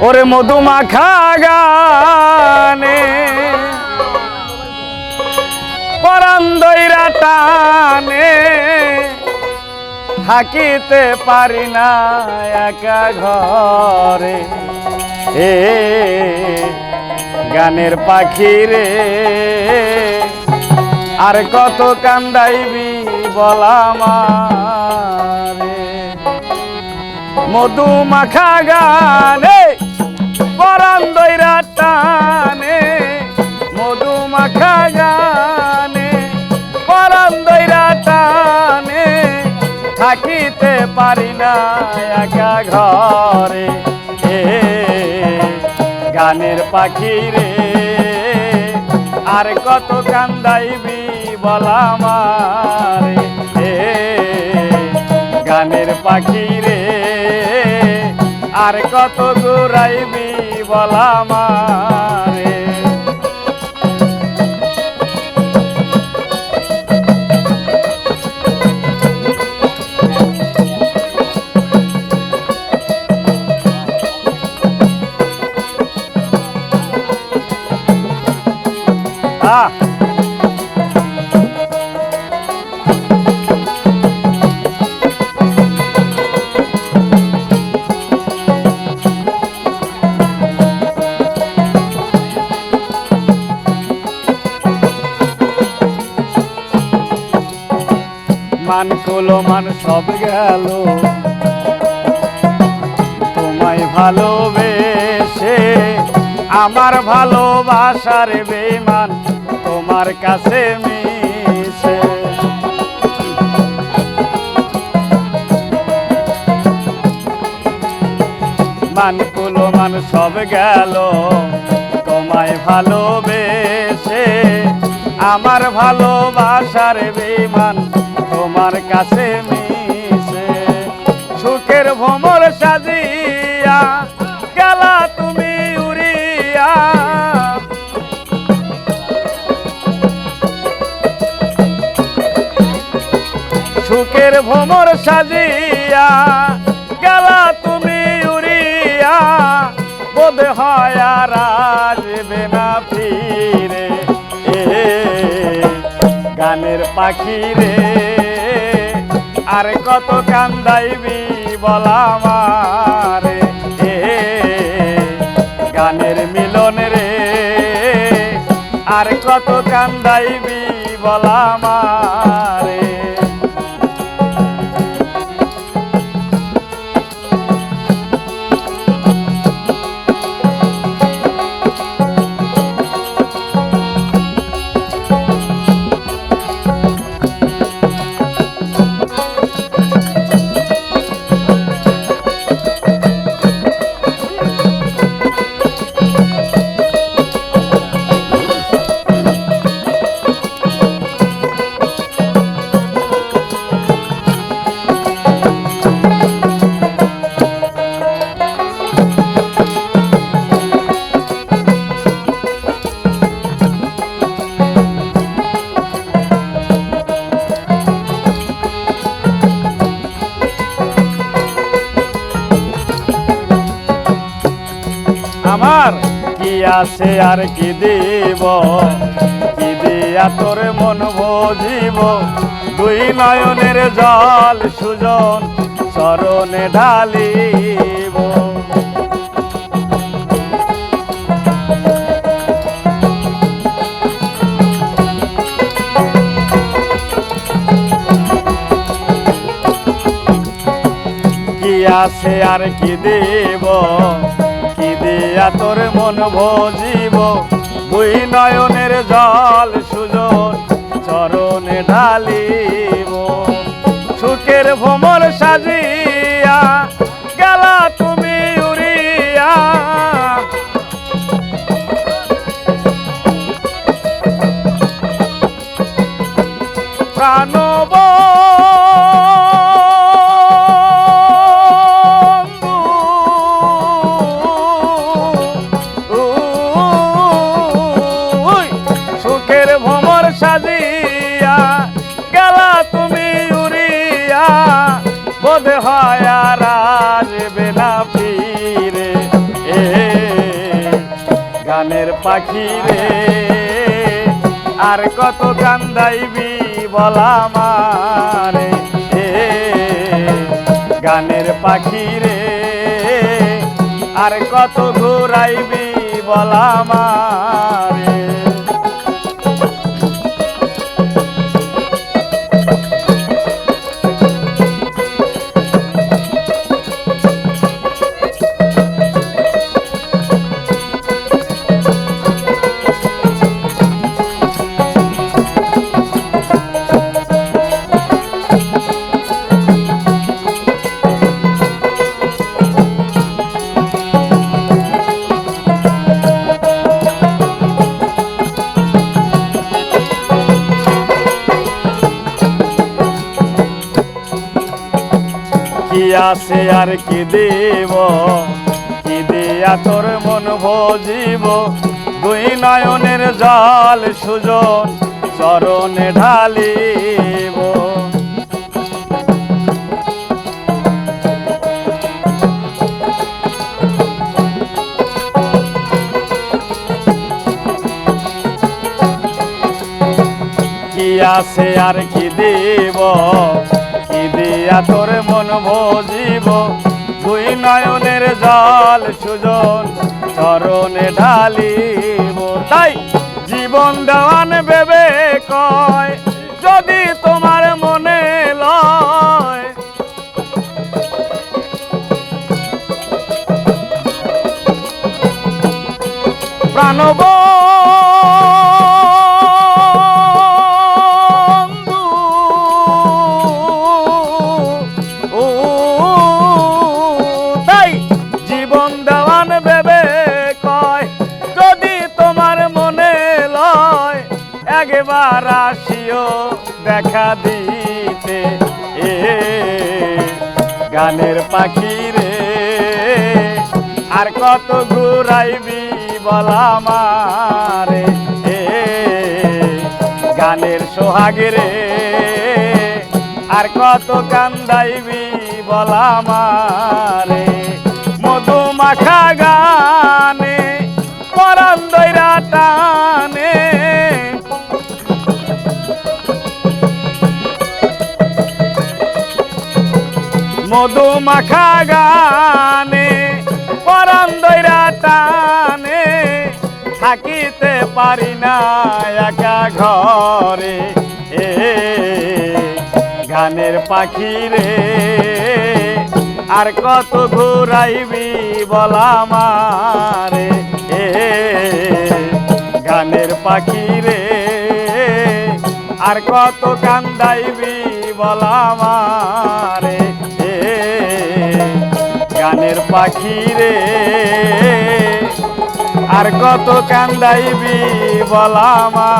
ওরে মধুমাখা গানে। পরান দইরা টানে। থাকিতে পারি না একা ঘরে। এ গানের পাখি রে। আর কত কান্দাইবি বলামারে মধু মাখা গানে। পরান দইরা টানে, মধু মাখা গানে পরান দইরা টানে, থাকিতে পারি না একা ঘরে। গানের পাখি রে, আর কত কান্দাইবি বলামারে এ গানের পাখি রে, আর কত ঘুরাইবি বলামারে আহ মান কলো মান সব গেল। তোমায় ভালোবেসে, আমার ভালোবাসার বেমান তোমার কাছে মিশে। মান কুলো মান সব গেল। তোমায় ভালোবেসে, আমার ভালোবাসার বেমান তোমার কাছে মিশে। সুখের ভ্রমর সাজিয়া গেলা তুমি উড়িয়া। সুখের ভ্রমর সাজিয়া গেলা তুমি উড়িয়া। বোধ হয় আর আসবে না ফিরে। গানের পাখি রে আর কত কান্দাইবি বলামারে এ গানের মিলন রে। আর কত কান্দাইবি বলামারে আমার। আছে আর কি দিব? কি দিয়া তোর মন ভজিব দুই নয়নের জল সুজন চরণে ঢালিব। আছে আর কি দেব? দিয়া তোর মন ভজিব। দুই নয়নের জল সুজন চরণে ঢালিব। সুখের ভ্রমর সাজিয়া আর আসবে না ফিরে। এ গানের পাখি রে, আর কত কান্দাইবি বলা মারে এ গানের পাখি রে, আর কত ঘুরাইবি বলা মারে আছে আর কি দেব? কি দিয়া তোর মন ভজিব? দুই নয়নের জল সুজন চরণে ঢালিব। কি আছে আর কি দেব? দিয়া তোর মন ভজিব দুই নয়নের জল সুজন চরণে ঢালিব। তাই জীবন দেওয়ান ভেবে কয়, যদি তোমার মনে লয়। প্রাণব একবার আসিও দেখা দিতে। এ গানের পাখি রে, আর কত ঘুরাইবি বলা মারে এ গানের সোহাগে রে, আর কত কান্দাইবি বলা মারে মধু মাখা মধু মাখা গানে পরান দৈরা টানে থাকিতে পারি না একা ঘরে। এ গানের পাখি রে, আর কত ঘুরাইবি বলা মারে এ গানের পাখি রে, আর কত কান্দাইবি বলা মারে গানের পাখি রে। আর কত কান্দাইবি বলা মা